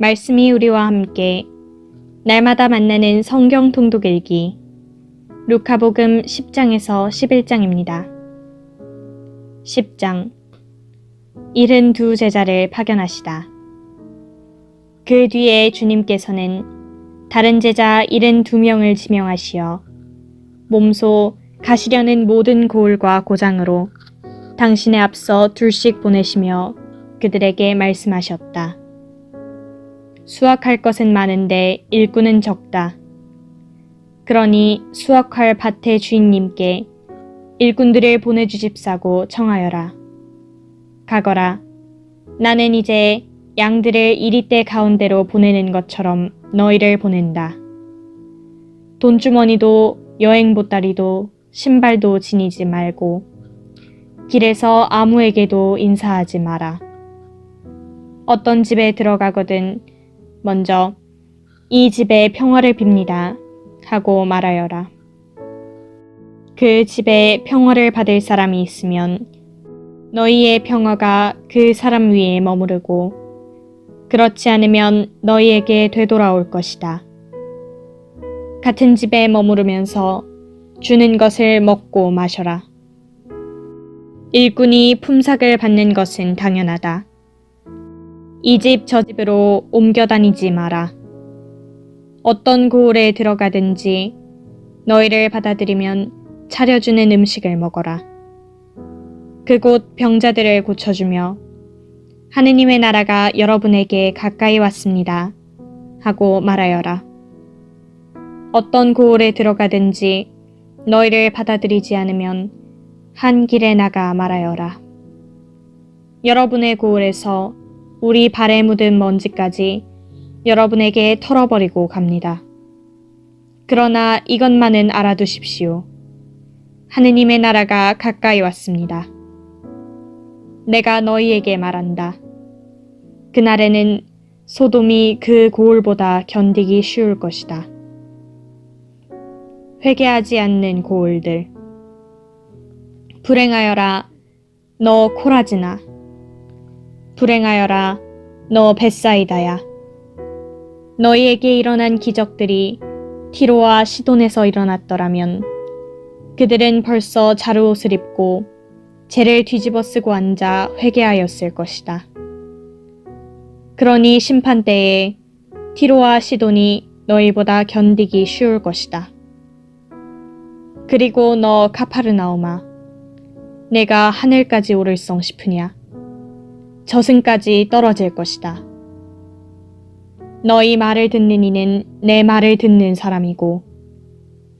말씀이 우리와 함께 날마다 만나는 성경 통독 일기 루카복음 10장에서 11장입니다. 10장 일흔 두 제자를 파견하시다. 그 뒤에 주님께서는 다른 제자 일흔 두 명을 지명하시어 몸소 가시려는 모든 고을과 고장으로 당신의 앞서 둘씩 보내시며 그들에게 말씀하셨다. 수확할 것은 많은데 일꾼은 적다. 그러니 수확할 밭의 주인님께 일꾼들을 보내주십사고 청하여라. 가거라. 나는 이제 양들을 이리때 가운데로 보내는 것처럼 너희를 보낸다. 돈주머니도 여행 보따리도 신발도 지니지 말고 길에서 아무에게도 인사하지 마라. 어떤 집에 들어가거든 먼저 이 집에 평화를 빕니다 하고 말하여라. 그 집에 평화를 받을 사람이 있으면 너희의 평화가 그 사람 위에 머무르고 그렇지 않으면 너희에게 되돌아올 것이다. 같은 집에 머무르면서 주는 것을 먹고 마셔라. 일꾼이 품삯을 받는 것은 당연하다. 이 집 저 집으로 옮겨 다니지 마라. 어떤 고을에 들어가든지 너희를 받아들이면 차려주는 음식을 먹어라. 그곳 병자들을 고쳐주며 하느님의 나라가 여러분에게 가까이 왔습니다. 하고 말하여라. 어떤 고을에 들어가든지 너희를 받아들이지 않으면 한 길에 나가 말하여라. 여러분의 고을에서 우리 발에 묻은 먼지까지 여러분에게 털어버리고 갑니다. 그러나 이것만은 알아두십시오. 하느님의 나라가 가까이 왔습니다. 내가 너희에게 말한다. 그날에는 소돔이 그 고을보다 견디기 쉬울 것이다. 회개하지 않는 고을들. 불행하여라, 너 코라지나. 불행하여라, 너 벳사이다야. 너희에게 일어난 기적들이 티로와 시돈에서 일어났더라면 그들은 벌써 자루 옷을 입고 죄를 뒤집어 쓰고 앉아 회개하였을 것이다. 그러니 심판 때에 티로와 시돈이 너희보다 견디기 쉬울 것이다. 그리고 너 카파르나오마, 내가 하늘까지 오를성 싶으냐? 저승까지 떨어질 것이다. 너희 말을 듣는 이는 내 말을 듣는 사람이고,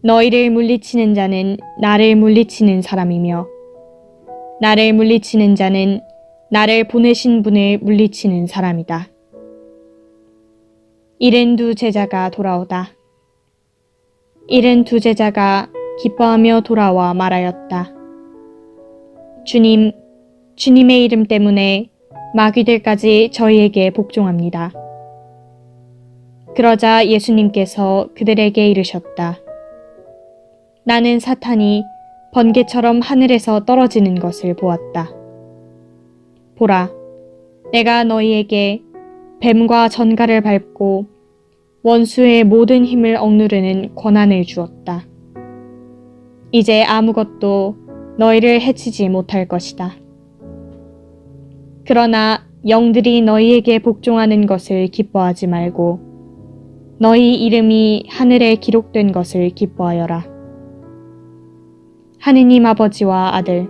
너희를 물리치는 자는 나를 물리치는 사람이며, 나를 물리치는 자는 나를 보내신 분을 물리치는 사람이다. 이른 두 제자가 돌아오다. 이른 두 제자가 기뻐하며 돌아와 말하였다. 주님, 주님의 이름 때문에 마귀들까지 저희에게 복종합니다. 그러자 예수님께서 그들에게 이르셨다. 나는 사탄이 번개처럼 하늘에서 떨어지는 것을 보았다. 보라, 내가 너희에게 뱀과 전갈을 밟고 원수의 모든 힘을 억누르는 권한을 주었다. 이제 아무것도 너희를 해치지 못할 것이다. 그러나 영들이 너희에게 복종하는 것을 기뻐하지 말고 너희 이름이 하늘에 기록된 것을 기뻐하여라. 하느님 아버지와 아들.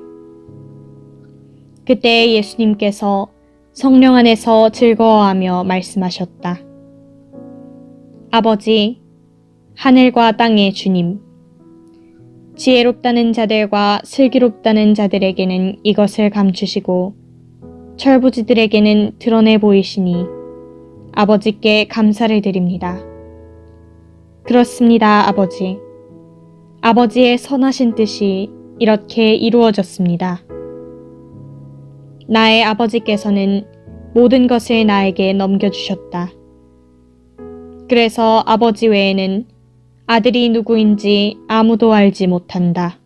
그때 예수님께서 성령 안에서 즐거워하며 말씀하셨다. 아버지, 하늘과 땅의 주님. 지혜롭다는 자들과 슬기롭다는 자들에게는 이것을 감추시고 철부지들에게는 드러내 보이시니 아버지께 감사를 드립니다. 그렇습니다, 아버지. 아버지의 선하신 뜻이 이렇게 이루어졌습니다. 나의 아버지께서는 모든 것을 나에게 넘겨주셨다. 그래서 아버지 외에는 아들이 누구인지 아무도 알지 못한다.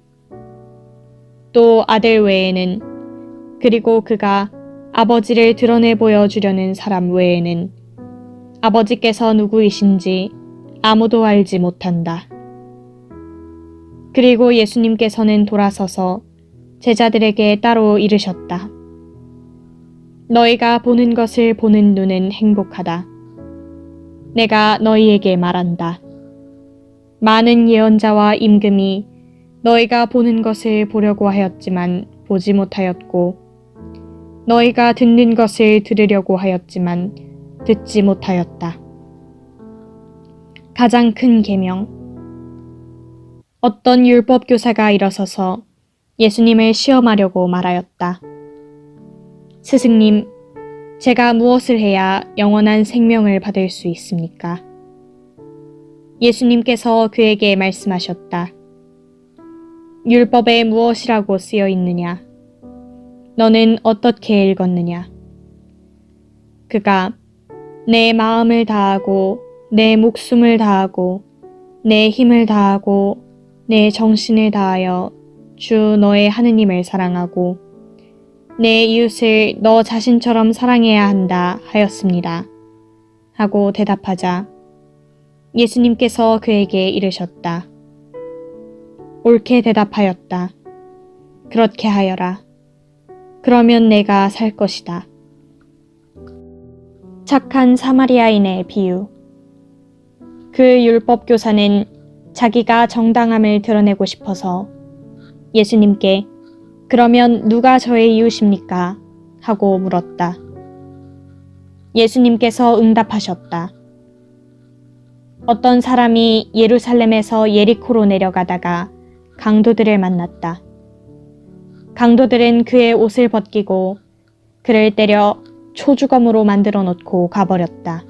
또 아들 외에는 그리고 그가 아버지를 드러내 보여주려는 사람 외에는 아버지께서 누구이신지 아무도 알지 못한다. 그리고 예수님께서는 돌아서서 제자들에게 따로 이르셨다. 너희가 보는 것을 보는 눈은 행복하다. 내가 너희에게 말한다. 많은 예언자와 임금이 너희가 보는 것을 보려고 하였지만 보지 못하였고, 너희가 듣는 것을 들으려고 하였지만 듣지 못하였다. 가장 큰 계명. 어떤 율법 교사가 일어서서 예수님을 시험하려고 말하였다. 스승님, 제가 무엇을 해야 영원한 생명을 받을 수 있습니까? 예수님께서 그에게 말씀하셨다. 율법에 무엇이라고 쓰여 있느냐? 너는 어떻게 읽었느냐? 그가 내 마음을 다하고 내 목숨을 다하고 내 힘을 다하고 내 정신을 다하여 주 너의 하느님을 사랑하고 내 이웃을 너 자신처럼 사랑해야 한다 하였습니다. 하고 대답하자 예수님께서 그에게 이르셨다. 옳게 대답하였다. 그렇게 하여라. 그러면 내가 살 것이다. 착한 사마리아인의 비유. 그 율법 교사는 자기가 정당함을 드러내고 싶어서 예수님께 그러면 누가 저의 이웃입니까? 하고 물었다. 예수님께서 응답하셨다. 어떤 사람이 예루살렘에서 예리코로 내려가다가 강도들을 만났다. 강도들은 그의 옷을 벗기고 그를 때려 초주검으로 만들어 놓고 가버렸다.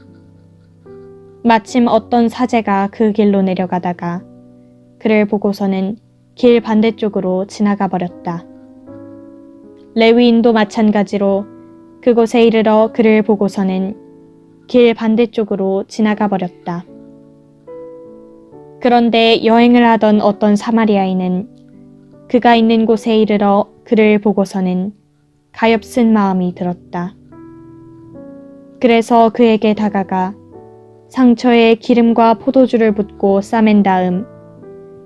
마침 어떤 사제가 그 길로 내려가다가 그를 보고서는 길 반대쪽으로 지나가 버렸다. 레위인도 마찬가지로 그곳에 이르러 그를 보고서는 길 반대쪽으로 지나가 버렸다. 그런데 여행을 하던 어떤 사마리아인은 그가 있는 곳에 이르러 그를 보고서는 가엾은 마음이 들었다. 그래서 그에게 다가가 상처에 기름과 포도주를 붓고 싸맨 다음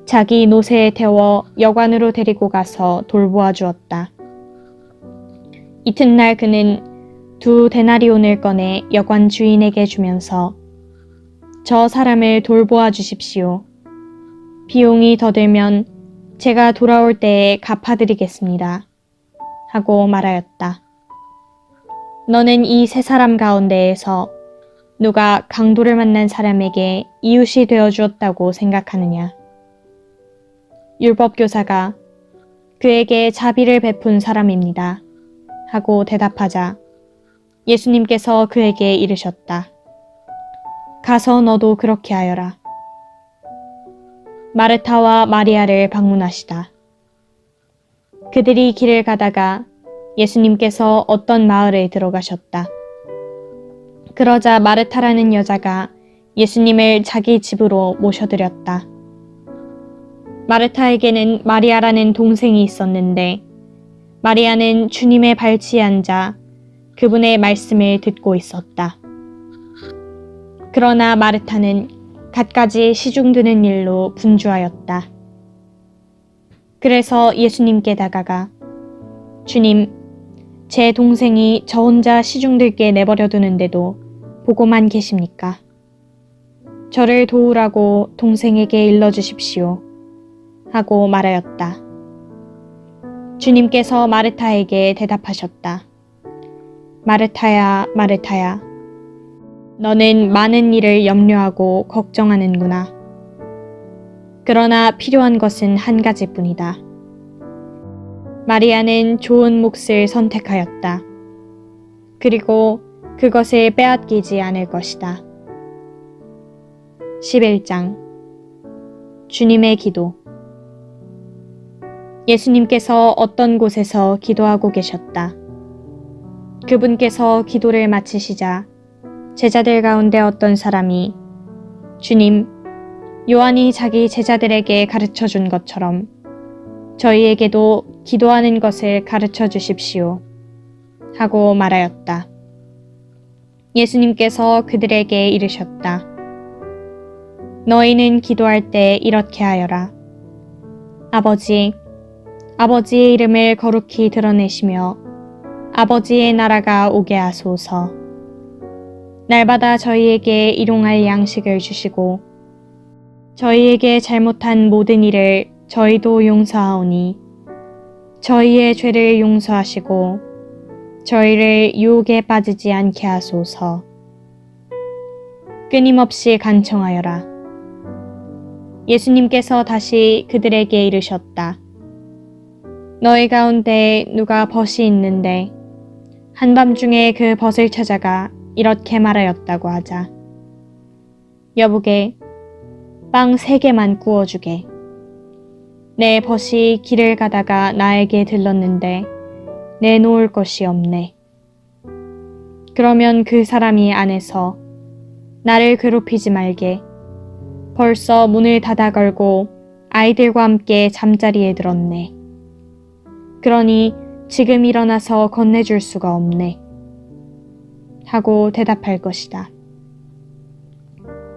자기 노새에 태워 여관으로 데리고 가서 돌보아 주었다. 이튿날 그는 두 데나리온을 꺼내 여관 주인에게 주면서 저 사람을 돌보아 주십시오. 비용이 더 들면 제가 돌아올 때에 갚아드리겠습니다. 하고 말하였다. 너는 이 세 사람 가운데에서 누가 강도를 만난 사람에게 이웃이 되어 주었다고 생각하느냐? 율법교사가 그에게 자비를 베푼 사람입니다. 하고 대답하자 예수님께서 그에게 이르셨다. 가서 너도 그렇게 하여라. 마르타와 마리아를 방문하시다. 그들이 길을 가다가 예수님께서 어떤 마을에 들어가셨다. 그러자 마르타라는 여자가 예수님을 자기 집으로 모셔드렸다. 마르타에게는 마리아라는 동생이 있었는데 마리아는 주님의 발치에 앉아 그분의 말씀을 듣고 있었다. 그러나 마르타는 갖가지 시중드는 일로 분주하였다. 그래서 예수님께 다가가 주님, 제 동생이 저 혼자 시중들게 내버려 두는데도 보고만 계십니까? 저를 도우라고 동생에게 일러주십시오. 하고 말하였다. 주님께서 마르타에게 대답하셨다. 마르타야, 마르타야. 너는 많은 일을 염려하고 걱정하는구나. 그러나 필요한 것은 한 가지뿐이다. 마리아는 좋은 몫을 선택하였다. 그리고 그것을 빼앗기지 않을 것이다. 11장 주님의 기도 예수님께서 어떤 곳에서 기도하고 계셨다. 그분께서 기도를 마치시자 제자들 가운데 어떤 사람이 주님, 요한이 자기 제자들에게 가르쳐 준 것처럼 저희에게도 기도하는 것을 가르쳐 주십시오. 하고 말하였다. 예수님께서 그들에게 이르셨다. 너희는 기도할 때 이렇게 하여라. 아버지, 아버지의 이름을 거룩히 드러내시며 아버지의 나라가 오게 하소서. 날마다 저희에게 일용할 양식을 주시고 저희에게 잘못한 모든 일을 저희도 용서하오니 저희의 죄를 용서하시고 저희를 유혹에 빠지지 않게 하소서. 끊임없이 간청하여라. 예수님께서 다시 그들에게 이르셨다. 너희 가운데 누가 벗이 있는데 한밤중에 그 벗을 찾아가 이렇게 말하였다고 하자. 여보게, 빵 세 개만 구워주게. 내 벗이 길을 가다가 나에게 들렀는데 내놓을 것이 없네. 그러면 그 사람이 안에서 나를 괴롭히지 말게. 벌써 문을 닫아 걸고 아이들과 함께 잠자리에 들었네. 그러니 지금 일어나서 건네줄 수가 없네. 하고 대답할 것이다.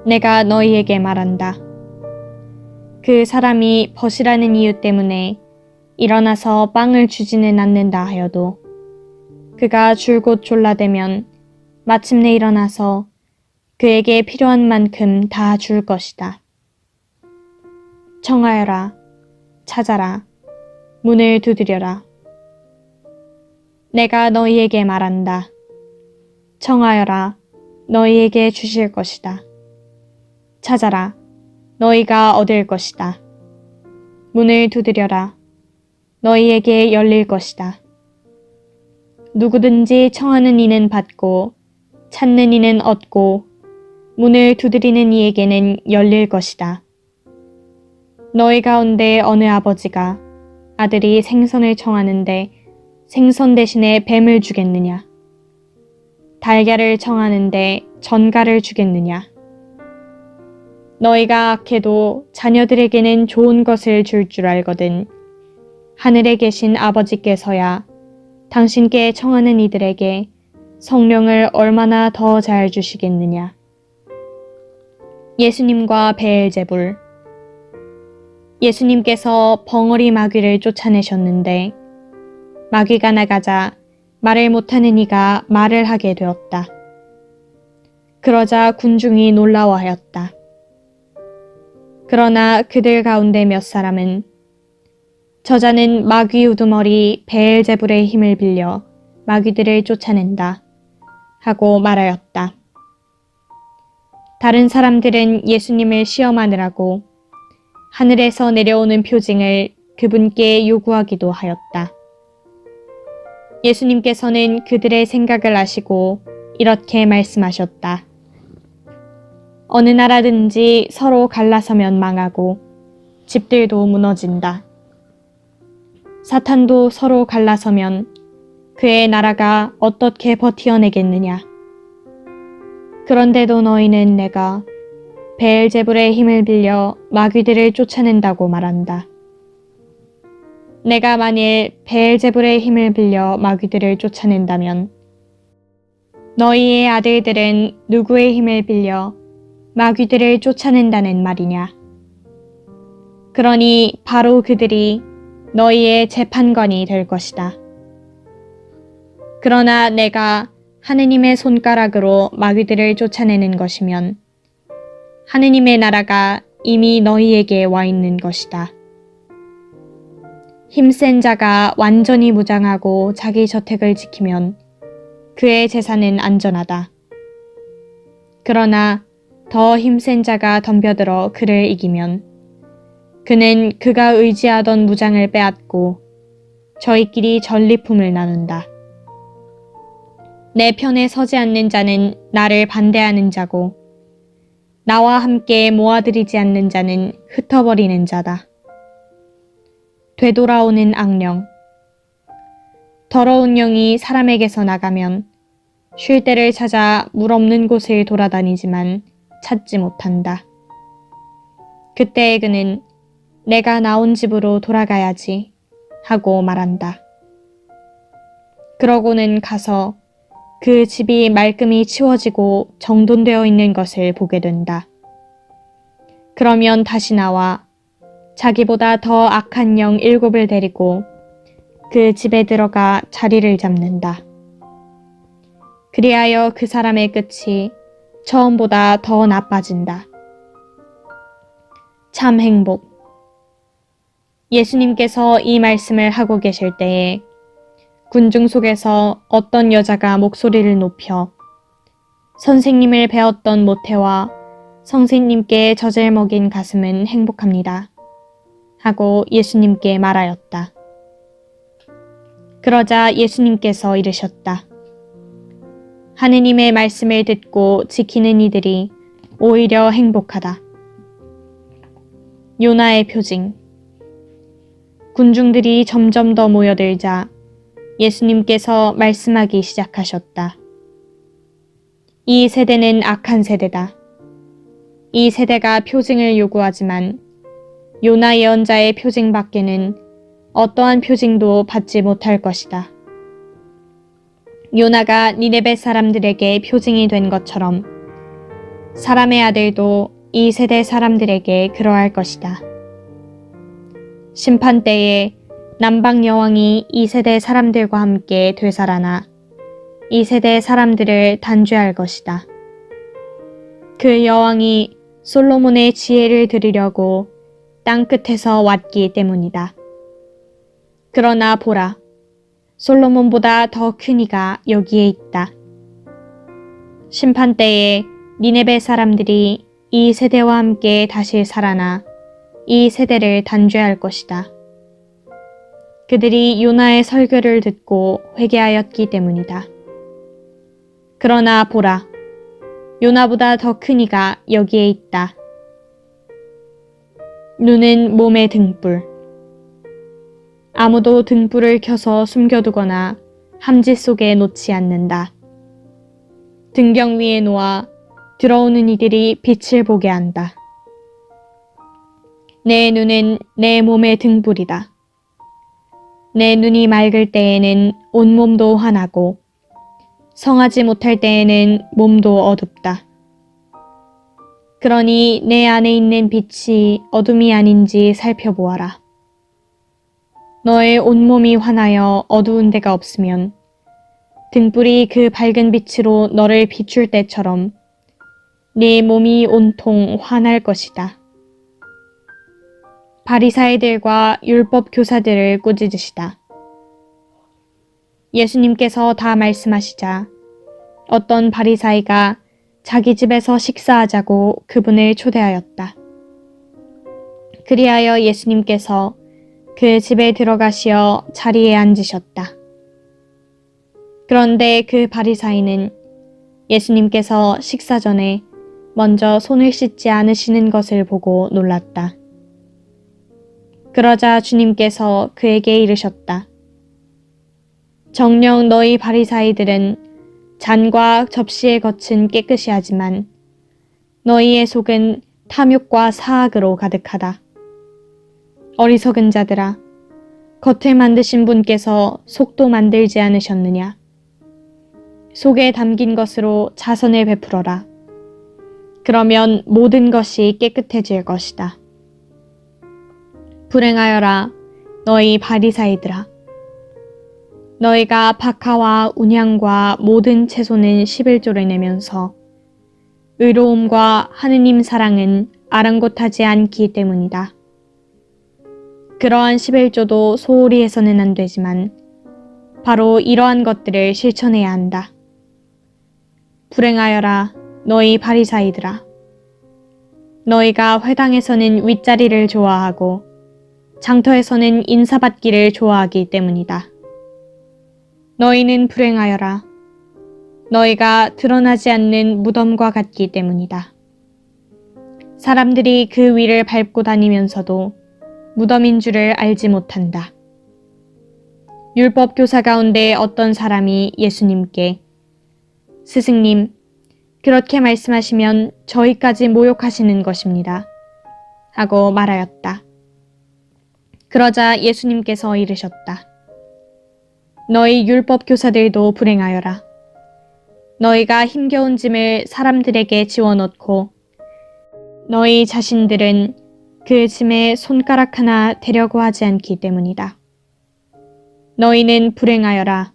내가 너희에게 말한다. 그 사람이 벗이라는 이유 때문에 일어나서 빵을 주지는 않는다 하여도 그가 줄곧 졸라대면 마침내 일어나서 그에게 필요한 만큼 다 줄 것이다. 청하여라, 찾아라, 문을 두드려라. 내가 너희에게 말한다. 청하여라, 너희에게 주실 것이다. 찾아라, 너희가 얻을 것이다. 문을 두드려라, 너희에게 열릴 것이다. 누구든지 청하는 이는 받고, 찾는 이는 얻고, 문을 두드리는 이에게는 열릴 것이다. 너희 가운데 어느 아버지가 아들이 생선을 청하는데 생선 대신에 뱀을 주겠느냐? 달걀을 청하는데 전갈을 주겠느냐? 너희가 악해도 자녀들에게는 좋은 것을 줄줄 알거든. 하늘에 계신 아버지께서야 당신께 청하는 이들에게 성령을 얼마나 더 잘 주시겠느냐? 예수님과 베엘제불 예수님께서 벙어리 마귀를 쫓아내셨는데 마귀가 나가자 말을 못하는 이가 말을 하게 되었다. 그러자 군중이 놀라워하였다. 그러나 그들 가운데 몇 사람은 저자는 마귀 우두머리 베엘제불의 힘을 빌려 마귀들을 쫓아낸다 하고 말하였다. 다른 사람들은 예수님을 시험하느라고 하늘에서 내려오는 표징을 그분께 요구하기도 하였다. 예수님께서는 그들의 생각을 아시고 이렇게 말씀하셨다. 어느 나라든지 서로 갈라서면 망하고 집들도 무너진다. 사탄도 서로 갈라서면 그의 나라가 어떻게 버티어내겠느냐. 그런데도 너희는 내가 베엘제불의 힘을 빌려 마귀들을 쫓아낸다고 말한다. 내가 만일 베엘제불의 힘을 빌려 마귀들을 쫓아낸다면 너희의 아들들은 누구의 힘을 빌려 마귀들을 쫓아낸다는 말이냐? 그러니 바로 그들이 너희의 재판관이 될 것이다. 그러나 내가 하느님의 손가락으로 마귀들을 쫓아내는 것이면 하느님의 나라가 이미 너희에게 와 있는 것이다. 힘센 자가 완전히 무장하고 자기 저택을 지키면 그의 재산은 안전하다. 그러나 더 힘센 자가 덤벼들어 그를 이기면 그는 그가 의지하던 무장을 빼앗고 저희끼리 전리품을 나눈다. 내 편에 서지 않는 자는 나를 반대하는 자고 나와 함께 모아들이지 않는 자는 흩어버리는 자다. 되돌아오는 악령. 더러운 영이 사람에게서 나가면 쉴 때를 찾아 물 없는 곳을 돌아다니지만 찾지 못한다. 그때 그는 내가 나온 집으로 돌아가야지 하고 말한다. 그러고는 가서 그 집이 말끔히 치워지고 정돈되어 있는 것을 보게 된다. 그러면 다시 나와 자기보다 더 악한 영 일곱을 데리고 그 집에 들어가 자리를 잡는다. 그리하여 그 사람의 끝이 처음보다 더 나빠진다. 참 행복. 예수님께서 이 말씀을 하고 계실 때에 군중 속에서 어떤 여자가 목소리를 높여 선생님을 배웠던 모태와 성신님께 젖을 먹인 가슴은 행복합니다. 하고 예수님께 말하였다. 그러자 예수님께서 이르셨다. 하느님의 말씀을 듣고 지키는 이들이 오히려 행복하다. 요나의 표징. 군중들이 점점 더 모여들자 예수님께서 말씀하기 시작하셨다. 이 세대는 악한 세대다. 이 세대가 표징을 요구하지만 요나 예언자의 표징 밖에는 어떠한 표징도 받지 못할 것이다. 요나가 니네베 사람들에게 표징이 된 것처럼 사람의 아들도 이 세대 사람들에게 그러할 것이다. 심판 때에 남방 여왕이 이 세대 사람들과 함께 되살아나 이 세대 사람들을 단죄할 것이다. 그 여왕이 솔로몬의 지혜를 들으려고 땅 끝에서 왔기 때문이다. 그러나 보라, 솔로몬보다 더 큰 이가 여기에 있다. 심판 때에 니네베 사람들이 이 세대와 함께 다시 살아나 이 세대를 단죄할 것이다. 그들이 요나의 설교를 듣고 회개하였기 때문이다. 그러나 보라, 요나보다 더 큰 이가 여기에 있다. 눈은 몸의 등불. 아무도 등불을 켜서 숨겨두거나 함지 속에 놓지 않는다. 등경 위에 놓아 들어오는 이들이 빛을 보게 한다. 내 눈은 내 몸의 등불이다. 내 눈이 맑을 때에는 온몸도 환하고 성하지 못할 때에는 몸도 어둡다. 그러니 내 안에 있는 빛이 어둠이 아닌지 살펴보아라. 너의 온몸이 환하여 어두운 데가 없으면 등불이 그 밝은 빛으로 너를 비출 때처럼 네 몸이 온통 환할 것이다. 바리사이들과 율법 교사들을 꾸짖으시다. 예수님께서 다 말씀하시자 어떤 바리사이가 자기 집에서 식사하자고 그분을 초대하였다. 그리하여 예수님께서 그 집에 들어가시어 자리에 앉으셨다. 그런데 그 바리사이는 예수님께서 식사 전에 먼저 손을 씻지 않으시는 것을 보고 놀랐다. 그러자 주님께서 그에게 이르셨다. 정녕 너희 바리사이들은 잔과 접시의 겉은 깨끗이 하지만 너희의 속은 탐욕과 사악으로 가득하다. 어리석은 자들아, 겉을 만드신 분께서 속도 만들지 않으셨느냐? 속에 담긴 것으로 자선을 베풀어라. 그러면 모든 것이 깨끗해질 것이다. 불행하여라, 너희 바리사이들아. 너희가 박하와 운향과 모든 채소는 11조를 내면서 의로움과 하느님 사랑은 아랑곳하지 않기 때문이다. 그러한 11조도 소홀히 해서는 안 되지만 바로 이러한 것들을 실천해야 한다. 불행하여라 너희 바리사이들아. 너희가 회당에서는 윗자리를 좋아하고 장터에서는 인사받기를 좋아하기 때문이다. 너희는 불행하여라. 너희가 드러나지 않는 무덤과 같기 때문이다. 사람들이 그 위를 밟고 다니면서도 무덤인 줄을 알지 못한다. 율법 교사 가운데 어떤 사람이 예수님께 스승님, 그렇게 말씀하시면 저희까지 모욕하시는 것입니다. 하고 말하였다. 그러자 예수님께서 이르셨다. 너희 율법 교사들도 불행하여라. 너희가 힘겨운 짐을 사람들에게 지워놓고 너희 자신들은 그 짐에 손가락 하나 대려고 하지 않기 때문이다. 너희는 불행하여라.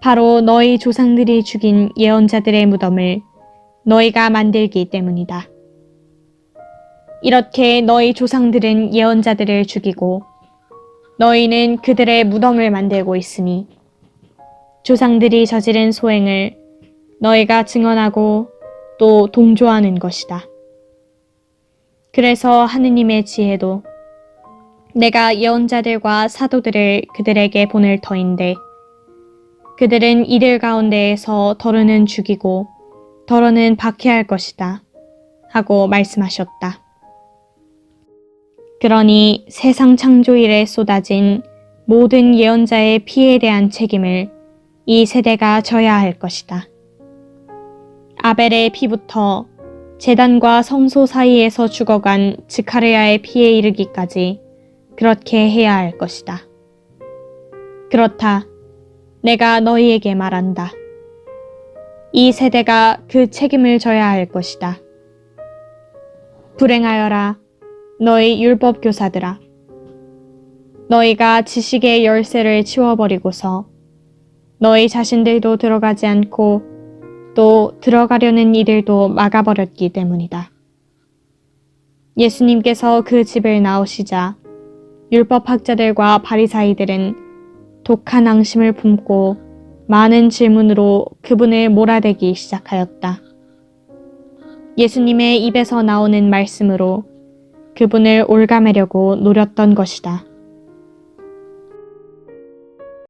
바로 너희 조상들이 죽인 예언자들의 무덤을 너희가 만들기 때문이다. 이렇게 너희 조상들은 예언자들을 죽이고 너희는 그들의 무덤을 만들고 있으니 조상들이 저지른 소행을 너희가 증언하고 또 동조하는 것이다. 그래서 하느님의 지혜도 내가 예언자들과 사도들을 그들에게 보낼 터인데 그들은 이들 가운데에서 더러는 죽이고 더러는 박해할 것이다. 하고 말씀하셨다. 그러니 세상 창조 일에 쏟아진 모든 예언자의 피에 대한 책임을 이 세대가 져야 할 것이다. 아벨의 피부터 재단과 성소 사이에서 죽어간 즈카르야의 피에 이르기까지 그렇게 해야 할 것이다. 그렇다. 내가 너희에게 말한다. 이 세대가 그 책임을 져야 할 것이다. 불행하여라. 너희 율법 교사들아. 너희가 지식의 열쇠를 치워버리고서 너희 자신들도 들어가지 않고 또 들어가려는 이들도 막아버렸기 때문이다. 예수님께서 그 집을 나오시자 율법학자들과 바리사이들은 독한 앙심을 품고 많은 질문으로 그분을 몰아대기 시작하였다. 예수님의 입에서 나오는 말씀으로 그분을 올가매려고 노렸던 것이다.